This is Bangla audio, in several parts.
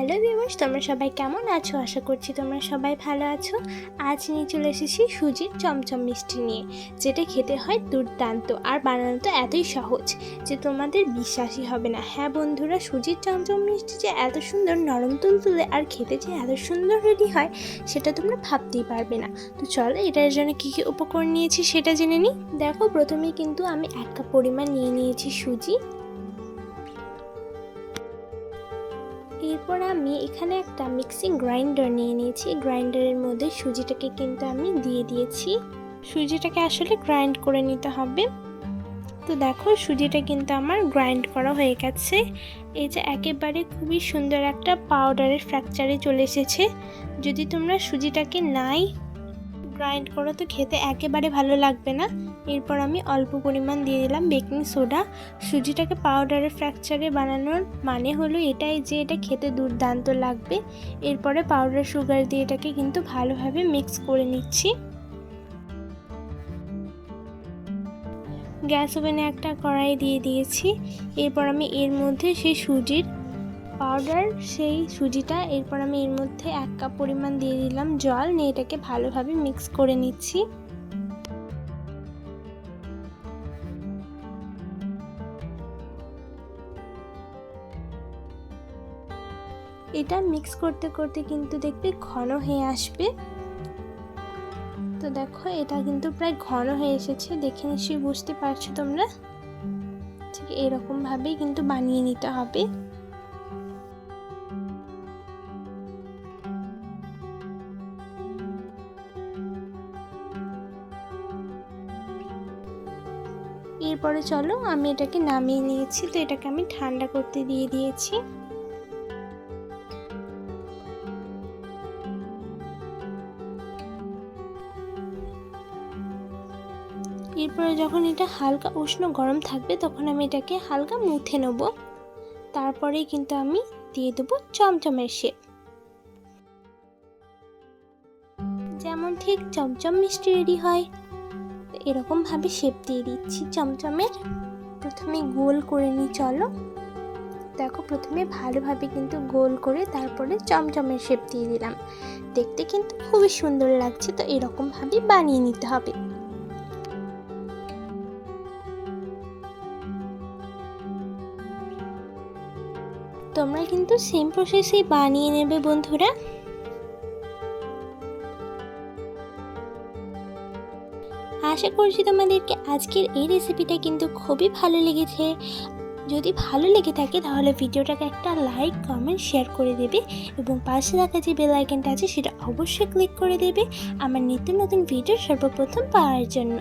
হ্যালো ভিউয়ার্স, তোমরা সবাই কেমন আছো? আশা করছি তোমরা সবাই ভালো আছো। আজ নিয়ে চলে এসেছি সুজির চমচম মিষ্টি নিয়ে, যেটা খেতে হয় দুর্দান্ত আর বানানো তো এতই সহজ যে তোমাদের বিশ্বাসই হবে না। হ্যাঁ বন্ধুরা, সুজির চমচম মিষ্টি যে এত সুন্দর নরম তুলতুলে আর খেতে যে এত সুন্দর রেডি হয়, সেটা তোমরা ভাবতেই পারবে না। তো চলো, এটার জন্য কী কী উপকরণ নিয়েছি সেটা জেনে নিই। দেখো, প্রথমেই কিন্তু আমি এক কাপ পরিমাণ নিয়ে নিয়েছি সুজি। এরপর আমি এখানে একটা মিক্সিং গ্রাইন্ডার নিয়ে নিয়েছি। গ্রাইন্ডারের মধ্যে সুজিটাকে কিন্তু আমি দিয়ে দিয়েছি। সুজিটাকে আসলে গ্রাইন্ড করে নিতে হবে। তো দেখো, সুজিটা কিন্তু আমার গ্রাইন্ড করা হয়ে গেছে। এই যে একেবারে খুবই সুন্দর একটা পাউডারের ফ্র্যাকচারে চলে এসেছে। যদি তোমরা সুজিটাকে নাই গ্রাইন্ড করো তো খেতে একেবারে ভালো লাগবে না। এরপর আমি অল্প পরিমাণ দিয়ে দিলাম বেকিং সোডা সুজিটাকে পাউডারের ফ্র্যাকচারে বানানোর মানে হলো এটাই যে এটা খেতে দুর্দান্ত লাগবে। এরপরে পাউডার সুগার দিয়ে এটাকে কিন্তু ভালোভাবে মিক্স করে নিচ্ছি। গ্যাস ওভেনে একটা কড়াই দিয়ে দিয়েছি। এরপর আমি এর মধ্যে সেই সুজির পাউডার, সেই সুজিটা, এরপর আমি এর মধ্যে এক কাপ পরিমাণ দিয়ে দিলাম জল, নিয়ে এটাকে ভালোভাবে মিক্স করে নিচ্ছি। এটা মিক্স করতে করতে কিন্তু দেখবে ঘন হয়ে আসবে। তো দেখো, এটা কিন্তু প্রায় ঘন হয়ে এসেছে, দেখে নিশ্চয়ই বুঝতে পারছ তোমরা। ঠিক এরকমভাবেই কিন্তু বানিয়ে নিতে হবে। এরপরে চলো, আমি এটাকে নামিয়ে নিয়েছি। তো এটাকে আমি ঠান্ডা করতে দিয়ে দিয়েছি। এরপরে যখন এটা হালকা উষ্ণ গরম থাকবে, তখন আমি এটাকে হালকা মুথে নেব। তারপরেই কিন্তু আমি দিয়ে দেবো চমচমের শেপ। যেমন ঠিক চমচম মিষ্টি রেডি হয়। এরকমভাবে শেপ দিয়ে দিচ্ছি চমচমের। প্রথমে গোল করে নিই, চলো। দেখো, প্রথমে ভালোভাবে কিন্তু গোল করে তারপরে চমচমের শেপ দিয়ে দিলাম। দেখতে কিন্তু খুবই সুন্দর লাগছে, তো এরকমভাবে বানিয়ে নিতে হবে। তোমরা কিন্তু সেম প্রসেসেই বানিয়ে নেবে বন্ধুরা। আশা করছি তোমাদেরকে আজকের এই রেসিপিটা কিন্তু খুবই ভালো লেগেছে। যদি ভালো লেগে থাকে তাহলে ভিডিওটাকে একটা লাইক কমেন্ট শেয়ার করে দেবে এবং পাশে থাকা যে বেল আইকনটা আছে সেটা অবশ্যই ক্লিক করে দেবে আমার নিত্য নতুন ভিডিও সর্বপ্রথম পাওয়ার জন্য।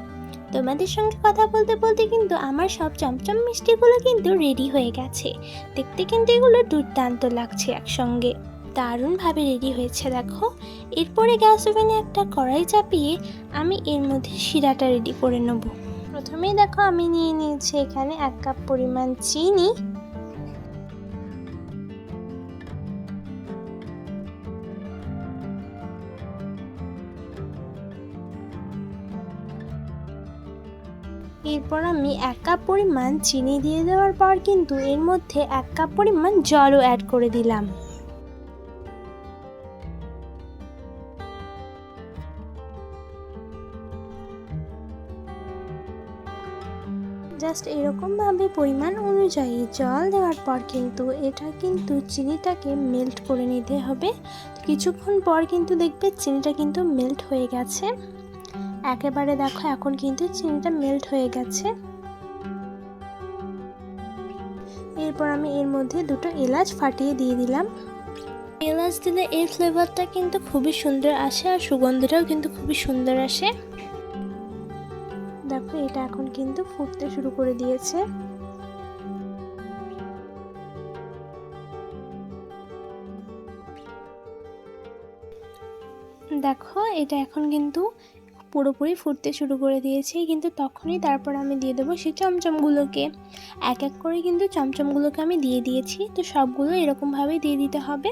তোমাদের সঙ্গে কথা বলতে বলতে কিন্তু আমার সব চমচম মিষ্টিগুলো কিন্তু রেডি হয়ে গেছে। দেখতে কিন্তু এগুলো দুর্দান্ত লাগছে একসঙ্গে। দারুণভাবে রেডি হয়েছে, দেখো। এরপরে গ্যাস ওভেনে একটা কড়াই চাপিয়ে আমি এর মধ্যে শিরাটা রেডি করে নেব। প্রথমেই দেখো আমি নিয়ে নিয়েছি এখানে এক কাপ পরিমাণ চিনি। এরপর আমি এক কাপ পরিমাণ চিনি দিয়ে দেওয়ার পর কিন্তু এর মধ্যে এক কাপ পরিমাণ জলও অ্যাড করে দিলাম। জাস্ট এরকমভাবে পরিমাণ অনুযায়ী জল দেওয়ার পর কিন্তু এটা কিন্তু চিনিটাকে মেল্ট করে নিতে হবে। কিছুক্ষণ পর কিন্তু দেখবে চিনিটা কিন্তু মেল্ট হয়ে গেছে। একেবারে দেখো এখন কিন্তু চিনিটা মেল্ট হয়ে গেছে। এরপর আমি এর মধ্যে দুটো এলাচ ফাটিয়ে দিয়ে দিলাম। এলাচ দিলে এই ফ্লেভারটা কিন্তু খুবই সুন্দর আসে আর সুগন্ধটাও কিন্তু খুবই সুন্দর আসে। এটা এখন কিন্তু ফুটতে শুরু করে দিয়েছে। দেখো, এটা এখন কিন্তু পুরোপুরি ফুটতে শুরু করে দিয়েছে। কিন্তু তখনই তারপর আমি দিয়ে দেবো সেই চমচমগুলোকে। এক এক করে কিন্তু চমচমগুলোকে আমি দিয়ে দিয়েছি। তো সবগুলো এরকমভাবেই দিয়ে দিতে হবে।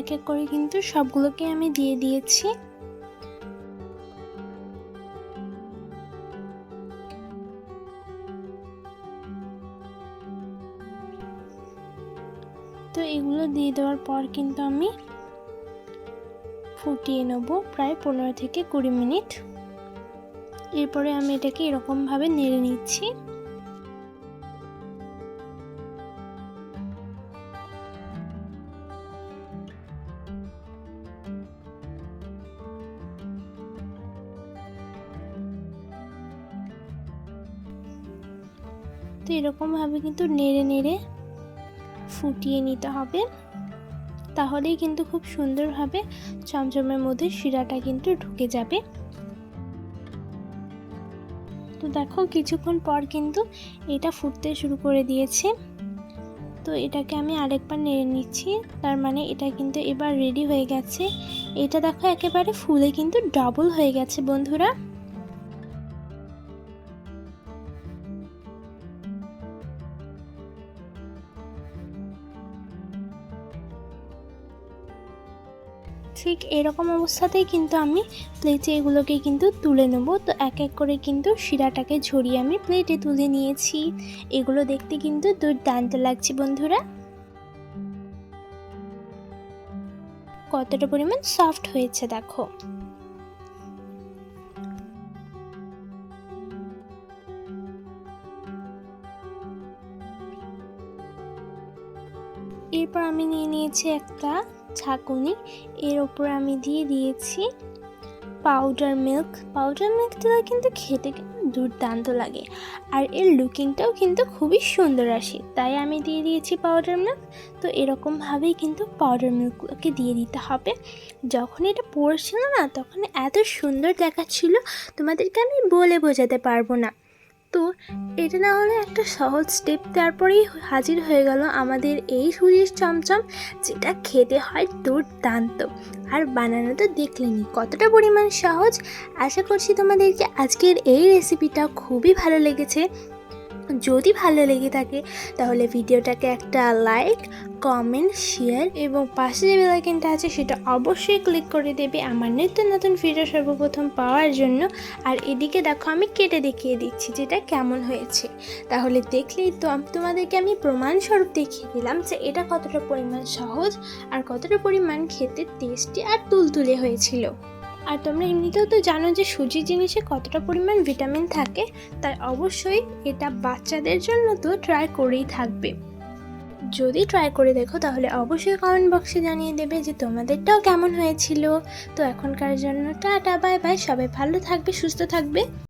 এক এক করে কিন্তু সবগুলোকে আমি দিয়ে দিয়েছি। তো এগুলো দিয়ে দেওয়ার পর কিন্তু আমি ফুটিয়ে নেব প্রায় পনেরো থেকে কুড়ি মিনিট। এরপরে আমি এটাকে এরকমভাবে নেড়ে নিচ্ছি। তো এরকমভাবে কিন্তু নেড়ে নেড়ে ফুটিয়ে নিতে হবে। তাহলেই কিন্তু খুব সুন্দরভাবে চমচমের মধ্যে শিরাটা কিন্তু ঢুকে যাবে। তো দেখো কিছুক্ষণ পর কিন্তু এটা ফুটতে শুরু করে দিয়েছে। তো এটাকে আমি আরেকবার নেড়ে নিচ্ছি, তার মানে এটা কিন্তু এবার রেডি হয়ে গেছে। এটা দেখো একেবারে ফুলে কিন্তু ডবল হয়ে গেছে বন্ধুরা। ঠিক এরকম অবস্থাতেই কিন্তু আমি প্লেটে এগুলোকে কিন্তু তুলে নেব। তো এক এক করে কিন্তু শিরাটাকে ঝরিয়ে আমি প্লেটে তুলে নিয়েছি। এগুলো দেখতে কিন্তু দুর্দান্ত লাগছে বন্ধুরা। কতটা পরিমাণ সফট হয়েছে দেখো। এরপর আমি নিয়ে নিয়েছি একটা ছাকুনি, এর ওপর আমি দিয়ে দিয়েছি পাউডার মিল্ক পাউডার মিল্ক দিলে কিন্তু খেতে কিন্তু দুর্দান্ত লাগে। আর এর লুকিংটাও কিন্তু খুবই সুন্দর আসে। তাই আমি দিয়ে দিয়েছি পাউডার মিল্ক তো এরকমভাবেই কিন্তু পাউডার মিল্কগুলোকে দিয়ে দিতে হবে। যখন এটা পড়ছিল না, তখন এত সুন্দর দেখাচ্ছিল, তোমাদেরকে আমি বলে বোঝাতে পারব না। তো এটা না হলে একটা সহজ স্টেপ তারপরেই হাজির হয়ে গেল আমাদের এই সুজির চমচম, যেটা খেতে হয় দুর্দান্ত। আর বানানো তো দেখলেনি কতটা পরিমাণ সহজ। আশা করছি তোমাদেরকে আজকের এই রেসিপিটা খুবই ভালো লেগেছে। যদি ভালো লেগে থাকে, তাহলে ভিডিওটাকে একটা লাইক কমেন্ট শেয়ার এবং পাশে যে বেলাইকেনটা আছে, সেটা অবশ্যই ক্লিক করে দেবে আমার নিত্য নতুন ভিডিও সর্বপ্রথম পাওয়ার জন্য। আর এদিকে দেখো, আমি কেটে দেখিয়ে দিচ্ছি যেটা কেমন হয়েছে। তাহলে দেখলেই তো তোমাদেরকে আমি প্রমাণস্বরূপ দেখিয়ে দিলাম যে এটা কতটা পরিমাণ সহজ আর কতটা পরিমাণ খেতে টেস্টি আর তুলতুলে হয়েছিল। আর তোমরা এমনিতেও তো জানো যে সুজি জিনিসে কতটা পরিমাণ ভিটামিন থাকে, তাই অবশ্যই এটা বাচ্চাদের জন্য তো ট্রাই করেই থাকবে। যদি ট্রাই করে দেখো, তাহলে অবশ্যই কমেন্ট বক্সে জানিয়ে দেবে যে তোমাদেরটাও কেমন হয়েছিল। তো এখনকার জন্য টাটা বাই বাই সবাই ভালো থাকবে, সুস্থ থাকবে।